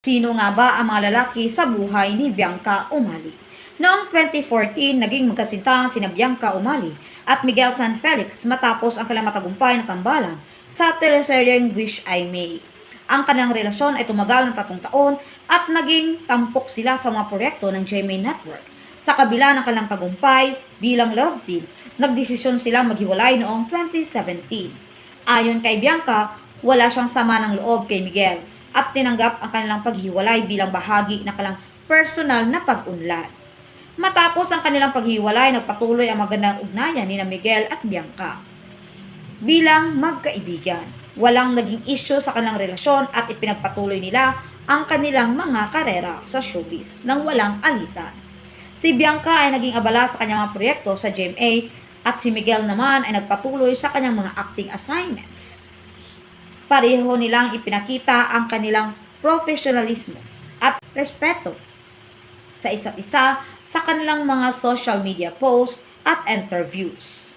Sino nga ba ang mga lalaki sa buhay ni Bianca Umali? Noong 2014, naging magkasintahan sina Bianca Umali at Miguel Tan Felix matapos ang kanilang matagumpay na tambalan sa teleseryeng Wish I May. Ang kanilang relasyon ay tumagal ng tatlong taon at naging tampok sila sa mga proyekto ng GMA Network. Sa kabila ng kanilang tagumpay bilang love team, nagdesisyon silang maghiwalay noong 2017. Ayon kay Bianca, wala siyang sama ng loob kay Miguel at tinanggap ang kanilang paghiwalay bilang bahagi ng kanilang personal na pag-unlad. Matapos ang kanilang paghiwalay, nagpatuloy ang magandang ugnayan ni Miguel at Bianca. Bilang magkaibigan, walang naging issue sa kanilang relasyon at ipinagpatuloy nila ang kanilang mga karera sa showbiz nang walang alitan. Si Bianca ay naging abala sa kanyang mga proyekto sa GMA at si Miguel naman ay nagpatuloy sa kanyang mga acting assignments. Pareho nilang ipinakita ang kanilang profesionalismo at respeto sa isa't isa sa kanilang mga social media posts at interviews.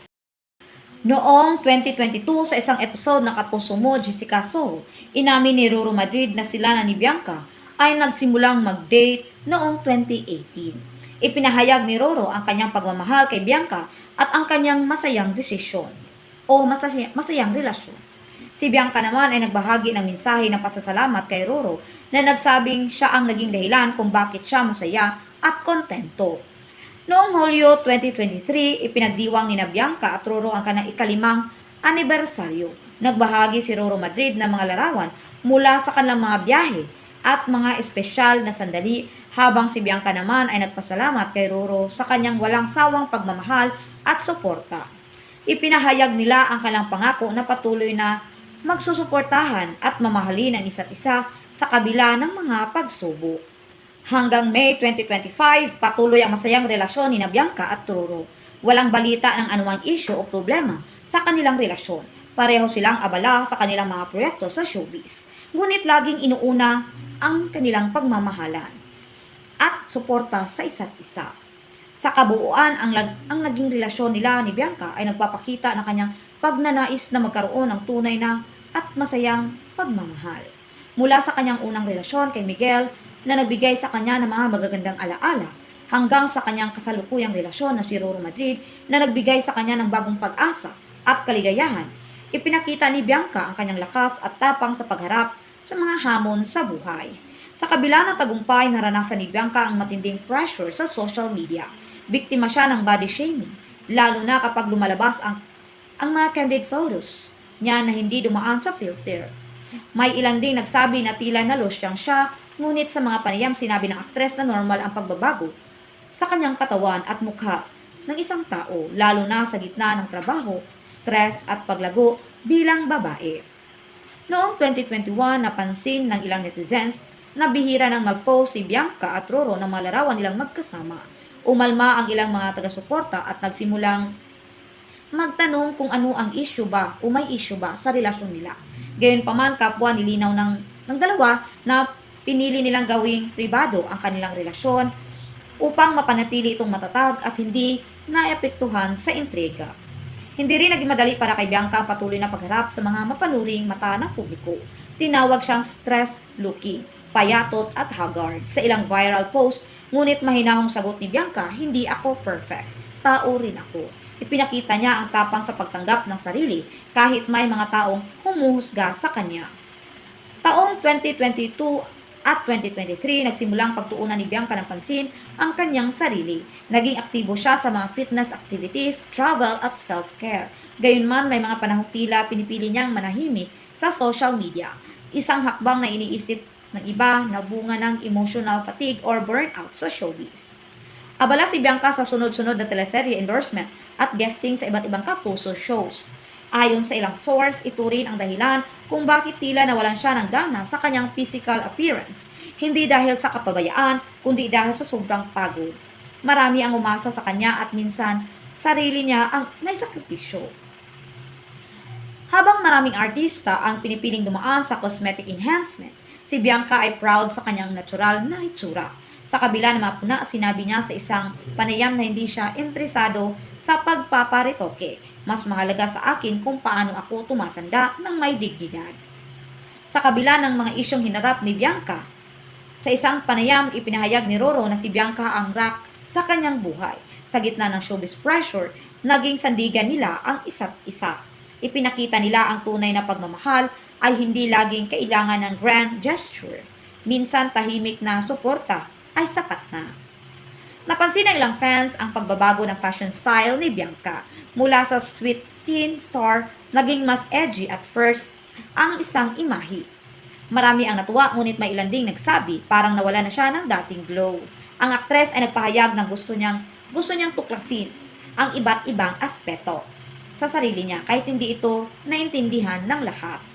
Noong 2022 sa isang episode ng Kapuso Mo, Jessica Soul, inamin ni Roro Madrid na sila na ni Bianca ay nagsimulang mag-date noong 2018. Ipinahayag ni Roro ang kanyang pagmamahal kay Bianca at ang kanyang masayang desisyon o masaya, masayang relasyon. Si Bianca naman ay nagbahagi ng mensahe ng pasasalamat kay Roro na nagsabing siya ang naging dahilan kung bakit siya masaya at kontento. Noong Hulyo 2023, ipinagdiwang ni na Bianca at Roro ang kanyang ikalimang anibersaryo. Nagbahagi si Roro Madrid ng mga larawan mula sa kanilang mga biyahe at mga espesyal na sandali habang si Bianca naman ay nagpasalamat kay Roro sa kanyang walang sawang pagmamahal at suporta. Ipinahayag nila ang kanilang pangako na patuloy na magsusuportahan at mamahalin ang isa't isa sa kabila ng mga pagsubok. Hanggang May 2025, patuloy ang masayang relasyon ni Bianca at Roro. Walang balita ng anumang issue o problema sa kanilang relasyon. Pareho silang abala sa kanilang mga proyekto sa showbiz. Ngunit laging inuuna ang kanilang pagmamahalan at suporta sa isa't isa. Sa kabuuan, ang, ang naging relasyon nila ni Bianca ay nagpapakita ng kanyang pagnanais na magkaroon ng tunay na at masayang pagmamahal. Mula sa kanyang unang relasyon kay Miguel na nagbigay sa kanya ng mga magagandang alaala hanggang sa kanyang kasalukuyang relasyon na si Roro Madrid na nagbigay sa kanya ng bagong pag-asa at kaligayahan. Ipinakita ni Bianca ang kanyang lakas at tapang sa pagharap sa mga hamon sa buhay. Sa kabila ng tagumpay, naranasan ni Bianca ang matinding pressure sa social media. Biktima siya ng body shaming, lalo na kapag lumalabas ang, ang mga candid photos niya na hindi dumaan sa filter. May ilan ding nagsabi na tila na losyang siya, ngunit sa mga panayam sinabi ng aktres na normal ang pagbabago sa kanyang katawan at mukha ng isang tao, lalo na sa gitna ng trabaho, stress at paglago bilang babae. Noong 2021, napansin ng ilang netizens na bihira nang mag-post si Bianca at Roro ng mga larawan nilang magkasama. Umalma ang ilang mga taga-suporta at nagsimulang magtanong kung ano ang issue ba o may issue ba sa relasyon nila. Gayunpaman, kapwa nilinaw ng, ng dalawa na pinili nilang gawing pribado ang kanilang relasyon upang mapanatili itong matatag at hindi naepektuhan sa intriga. Hindi rin naging madali para kay Bianca ang patuloy na pagharap sa mga mapanuring mata ng publiko. Tinawag siyang stress-looking, payatot at haggard sa ilang viral post, ngunit mahinahong sagot ni Bianca, hindi ako perfect. Tao rin ako. Ipinakita niya ang tapang sa pagtanggap ng sarili kahit may mga taong humuhusga sa kanya. Taong 2022 at 2023, nagsimulang pagtuunan ni Bianca ng pansin ang kanyang sarili. Naging aktibo siya sa mga fitness activities, travel at self-care. Gayunman, may mga panahong tila pinipili niyang manahimik sa social media. Isang hakbang na iniisip ng iba na bunga ng emotional fatigue or burnout sa showbiz. Abala si Bianca sa sunod-sunod na teleserye endorsement at guesting sa iba't ibang kapuso shows. Ayon sa ilang source, ito rin ang dahilan kung bakit tila nawalan siya ng gana sa kanyang physical appearance. Hindi dahil sa kapabayaan, kundi dahil sa sobrang pagod. Marami ang umasa sa kanya at minsan, sarili niya ang naisakripisyo. Habang maraming artista ang pinipiling dumaan sa cosmetic enhancement, si Bianca ay proud sa kanyang natural na itsura. Sa kabila ng mga puna, sinabi niya sa isang panayam na hindi siya interesado sa pagpaparitoke. Mas mahalaga sa akin kung paano ako tumatanda ng may dignidad. Sa kabila ng mga isyong hinarap ni Bianca, Sa isang panayam, ipinahayag ni Roro na si Bianca ang rock sa kanyang buhay. Sa gitna ng showbiz pressure, naging sandigan nila ang isa't isa. Ipinakita nila ang tunay na pagmamahal ay hindi laging kailangan ng grand gesture. Minsan tahimik na suporta ay sapat na. Napansin ng ilang fans ang pagbabago ng fashion style ni Bianca. Mula sa sweet teen star, naging mas edgy at first ang isang imahi. Marami ang natuwa ngunit may ilan ding nagsabi parang nawala na siya ng dating glow. Ang aktres ay nagpahayag ng gusto niyang gusto niyang tuklasin ang iba't ibang aspeto sa sarili niya kahit hindi ito naintindihan ng lahat.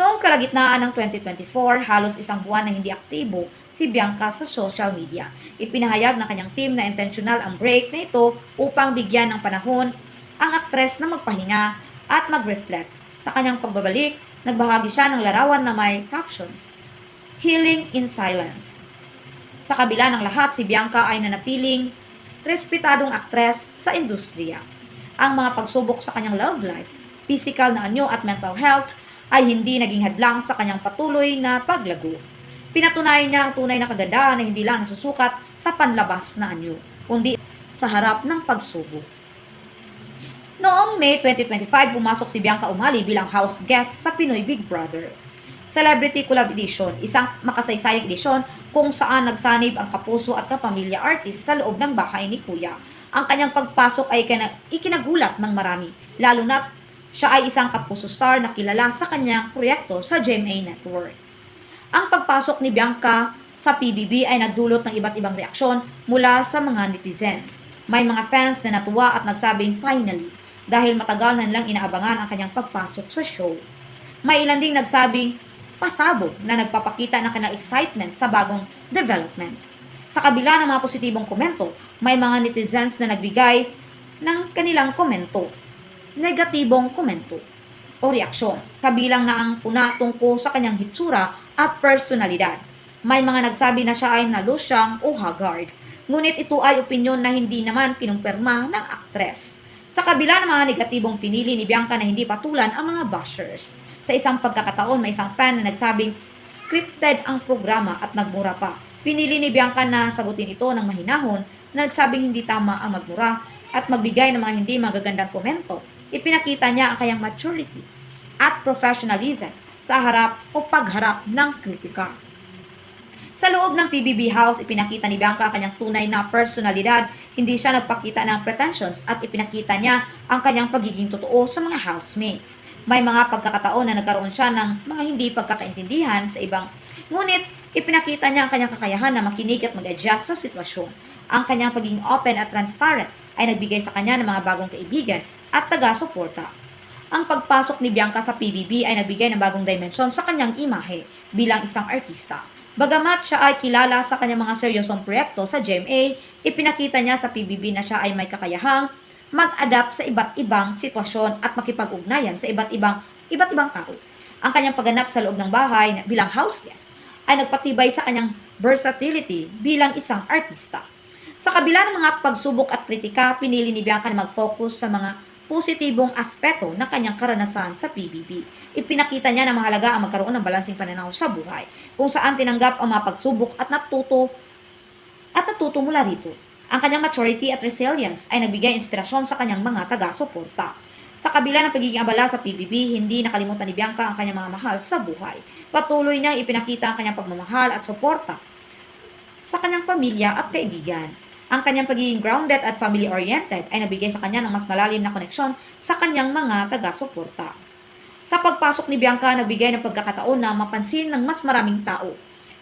Noong kalagitnaan ng 2024, halos isang buwan na hindi aktibo si Bianca sa social media. Ipinahayag ng kanyang team na intentional ang break na ito upang bigyan ng panahon ang aktres na magpahinga at mag-reflect. Sa kanyang pagbabalik, nagbahagi siya ng larawan na may caption, Healing in Silence. Sa kabila ng lahat, si Bianca ay nanatiling respetadong aktres sa industriya. Ang mga pagsubok sa kanyang love life, physical na anyo at mental health ay hindi naging hadlang sa kanyang patuloy na paglago. Pinatunayan niya ang tunay na kagandahan na hindi lang nasusukat sa panlabas na anyo, kundi sa harap ng pagsubok. Noong May 2025, pumasok si Bianca Umali bilang house guest sa Pinoy Big Brother. Celebrity Collab Edition, isang makasaysayang edisyon kung saan nagsanib ang kapuso at kapamilya artist sa loob ng bahay ni Kuya. Ang kanyang pagpasok ay ikina- ikinagulat ng marami, lalo na siya ay isang kapuso star na kilala sa kanyang proyekto sa GMA Network. Ang pagpasok ni Bianca sa PBB ay nagdulot ng iba't ibang reaksyon mula sa mga netizens. May mga fans na natuwa at nagsabing finally dahil matagal na nilang inaabangan ang kanyang pagpasok sa show. May ilan ding nagsabing pasabog na nagpapakita ng kanilang excitement sa bagong development. Sa kabila ng mga positibong komento, may mga netizens na nagbigay ng kanilang komento, negatibong komento o reaksyon, kabilang na ang puna tungkol sa kanyang hitsura at personalidad. May mga nagsabi na siya ay nalusyang o haggard, ngunit ito ay opinyon na hindi naman kinumpirma ng aktres. Sa kabila ng mga negatibong pinili ni Bianca na hindi patulan ang mga bashers. Sa isang pagkakataon, may isang fan na nagsabing scripted ang programa at nagmura pa. Pinili ni Bianca na sagutin ito ng mahinahon na nagsabing hindi tama ang magmura at magbigay ng mga hindi magagandang komento. Ipinakita niya ang kanyang maturity at professionalism sa harap o pagharap ng kritika. Sa loob ng PBB House, ipinakita ni Bianca ang kanyang tunay na personalidad. Hindi siya nagpakita ng pretensions at ipinakita niya ang kanyang pagiging totoo sa mga housemates. May mga pagkakataon na nagkaroon siya ng mga hindi pagkakaintindihan sa ibang ngunit ipinakita niya ang kanyang kakayahan na makinig at mag-adjust sa sitwasyon. Ang kanyang pagiging open at transparent ay nagbigay sa kanya ng mga bagong kaibigan at taga-suporta. Ang pagpasok ni Bianca sa PBB ay nagbigay ng bagong dimensyon sa kanyang imahe bilang isang artista. Bagamat siya ay kilala sa kanyang mga seryosong proyekto sa GMA, ipinakita niya sa PBB na siya ay may kakayahang mag-adapt sa iba't ibang sitwasyon at makipag-ugnayan sa iba't ibang iba't ibang tao. Ang kanyang pagganap sa loob ng bahay bilang house guest ay nagpatibay sa kanyang versatility bilang isang artista. Sa kabila ng mga pagsubok at kritika, pinili ni Bianca na mag-focus sa mga positibong aspeto ng kanyang karanasan sa PBB. Ipinakita niya na mahalaga ang magkaroon ng balansing pananaw sa buhay, kung saan tinanggap ang mga pagsubok at natuto at natuto mula rito. Ang kanyang maturity at resilience ay nagbigay inspirasyon sa kanyang mga taga-suporta. Sa kabila ng pagiging abala sa PBB, hindi nakalimutan ni Bianca ang kanyang mga mahal sa buhay. Patuloy niyang ipinakita ang kanyang pagmamahal at suporta sa kanyang pamilya at kaibigan. Ang kanyang pagiging grounded at family-oriented ay nabigay sa kanya ng mas malalim na koneksyon sa kanyang mga taga-suporta. Sa pagpasok ni Bianca, nagbigay ng pagkakataon na mapansin ng mas maraming tao.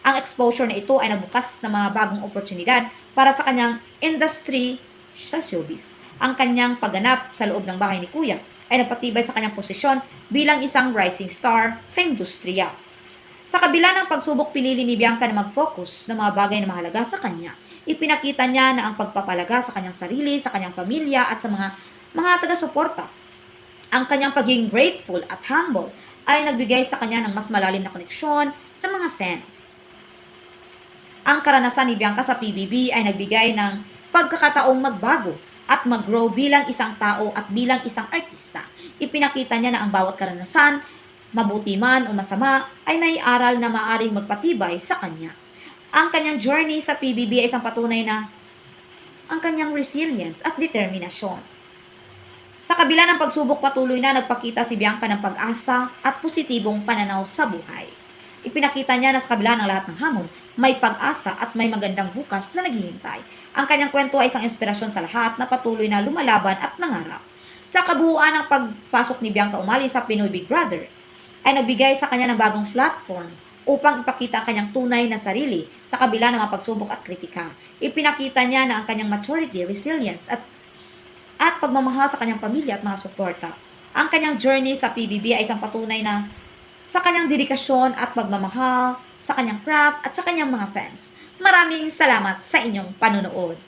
Ang exposure na ito ay nagbukas ng mga bagong oportunidad para sa kanyang industry sa showbiz. Ang kanyang pagganap sa loob ng bahay ni Kuya ay nagpatibay sa kanyang posisyon bilang isang rising star sa industriya. Sa kabila ng pagsubok, pinili ni Bianca na mag-focus ng mga bagay na mahalaga sa kanya. Ipinakita niya na ang pagpapalaga sa kanyang sarili, sa kanyang pamilya at sa mga mga taga-suporta. Ang kanyang pagiging grateful at humble ay nagbigay sa kanya ng mas malalim na koneksyon sa mga fans. Ang karanasan ni Bianca sa PBB ay nagbigay ng pagkakataong magbago at mag-grow bilang isang tao at bilang isang artista. Ipinakita niya na ang bawat karanasan, mabuti man o masama, ay naiaral na maaring magpatibay sa kanya. Ang kanyang journey sa PBB ay isang patunay na ang kanyang resilience at determinasyon. Sa kabila ng pagsubok patuloy na nagpakita si Bianca ng pag-asa at positibong pananaw sa buhay. Ipinakita niya na sa kabila ng lahat ng hamon, may pag-asa at may magandang bukas na naghihintay. Ang kanyang kwento ay isang inspirasyon sa lahat na patuloy na lumalaban at nangarap. Sa kabuuan ng pagpasok ni Bianca Umali sa Pinoy Big Brother, ay nagbigay sa kanya ng bagong platform upang ipakita ang kanyang tunay na sarili sa kabila ng mga pagsubok at kritika. Ipinakita niya na ang kanyang maturity, resilience at at pagmamahal sa kanyang pamilya at mga suporta. Ang kanyang journey sa PBB ay isang patunay na sa kanyang dedikasyon at pagmamahal sa kanyang craft at sa kanyang mga fans. Maraming salamat sa inyong panunood.